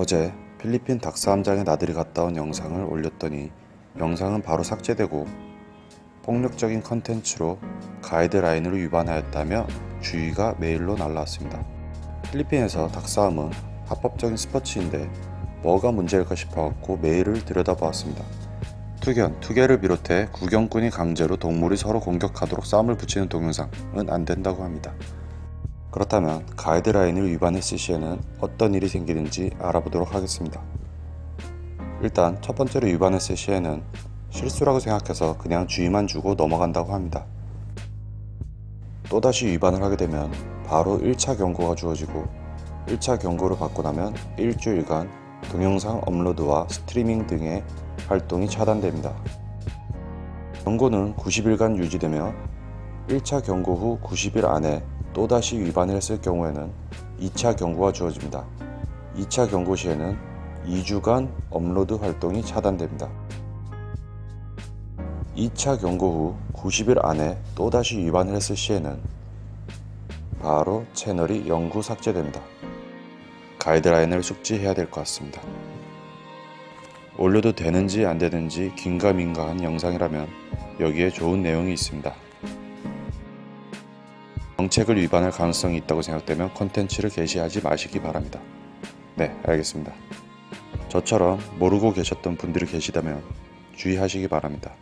어제 필리핀 닭사암장에 나들이 갔다 온 영상을 올렸더니 영상은 바로 삭제되고 폭력적인 컨텐츠로 가이드라인을 위반하였다며 주의가 메일로 날라왔습니다. 필리핀에서 닭싸움은 합법적인 스포츠인데 뭐가 문제일까 싶어갖고 메일을 들여다보았습니다. 투견, 투개를 비롯해 구경꾼이 강제로 동물이 서로 공격하도록 싸움을 붙이는 동영상은 안 된다고 합니다. 그렇다면 가이드라인을 위반했을 시에는 어떤 일이 생기는지 알아보도록 하겠습니다. 일단 첫 번째로 위반했을 시에는 실수라고 생각해서 그냥 주의만 주고 넘어간다고 합니다. 또다시 위반을 하게 되면 바로 1차 경고가 주어지고 1차 경고를 받고 나면 일주일간 동영상 업로드와 스트리밍 등의 활동이 차단됩니다. 경고는 90일간 유지되며 1차 경고 후 90일 안에 또다시 위반을 했을 경우에는 2차 경고가 주어집니다. 2차 경고 시에는 2주간 업로드 활동이 차단됩니다. 2차 경고 후 90일 안에 또다시 위반을 했을 시에는 바로 채널이 영구 삭제됩니다. 가이드라인을 숙지해야 될 것 같습니다. 올려도 되는지 안 되는지 긴가민가한 영상이라면 여기에 좋은 내용이 있습니다. 정책을 위반할 가능성이 있다고 생각되면 콘텐츠를 게시하지 마시기 바랍니다. 네, 알겠습니다. 저처럼 모르고 계셨던 분들이 계시다면 주의하시기 바랍니다.